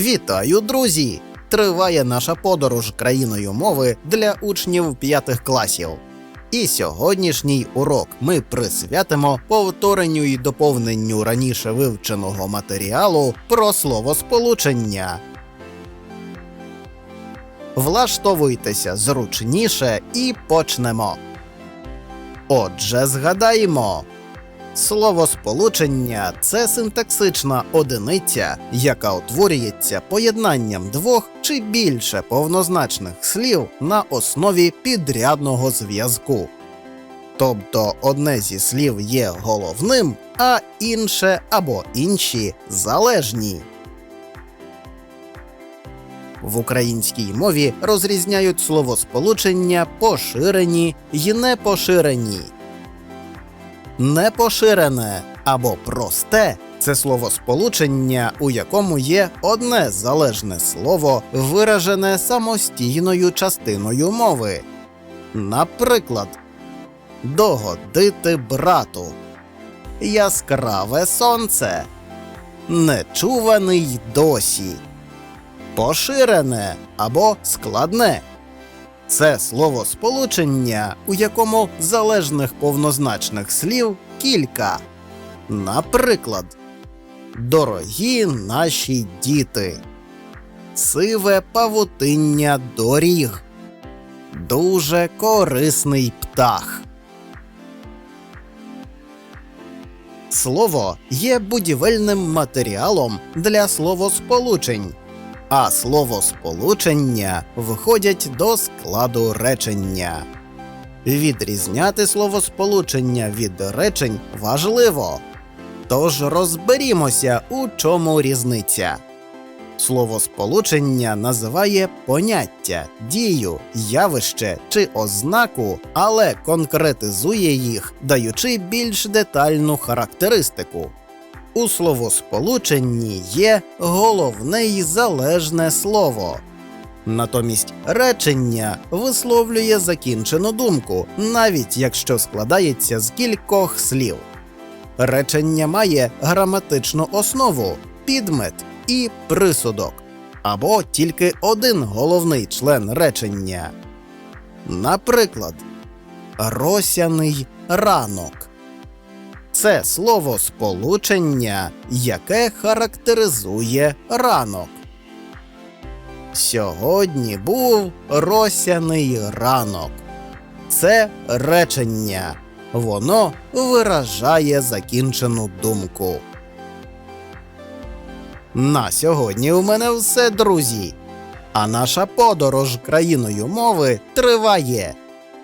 Вітаю, друзі! Триває наша подорож країною мови для учнів п'ятих класів. І сьогоднішній урок ми присвятимо повторенню і доповненню раніше вивченого матеріалу про словосполучення. Влаштовуйтеся зручніше і почнемо. Отже, згадаємо. Словосполучення це синтаксична одиниця, яка утворюється поєднанням двох чи більше повнозначних слів на основі підрядного зв'язку. Тобто одне зі слів є головним, а інше або інші залежні. В українській мові розрізняють словосполучення поширені й непоширені. Непоширене або просте це словосполучення, у якому є одне залежне слово, виражене самостійною частиною мови. Наприклад, догодити брату, яскраве сонце, нечуваний досі, поширене або складне. Це словосполучення, у якому залежних повнозначних слів кілька. Наприклад, дорогі наші діти, сиве павутиння доріг, дуже корисний птах. Слово є будівельним матеріалом для словосполучень а словосполучення входять до складу речення. Відрізняти словосполучення від речень важливо. Тож розберімося, у чому різниця. Словосполучення називає поняття, дію, явище чи ознаку, але конкретизує їх, даючи більш детальну характеристику. У словосполученні є головне й залежне слово. Натомість речення висловлює закінчену думку, навіть якщо складається з кількох слів. Речення має граматичну основу, підмет і присудок, або тільки один головний член речення. Наприклад, росяний ранок це слово сполучення, яке характеризує ранок. Сьогодні був росяний ранок. Це речення. Воно виражає закінчену думку. На сьогодні у мене все, друзі. А наша подорож країною мови триває.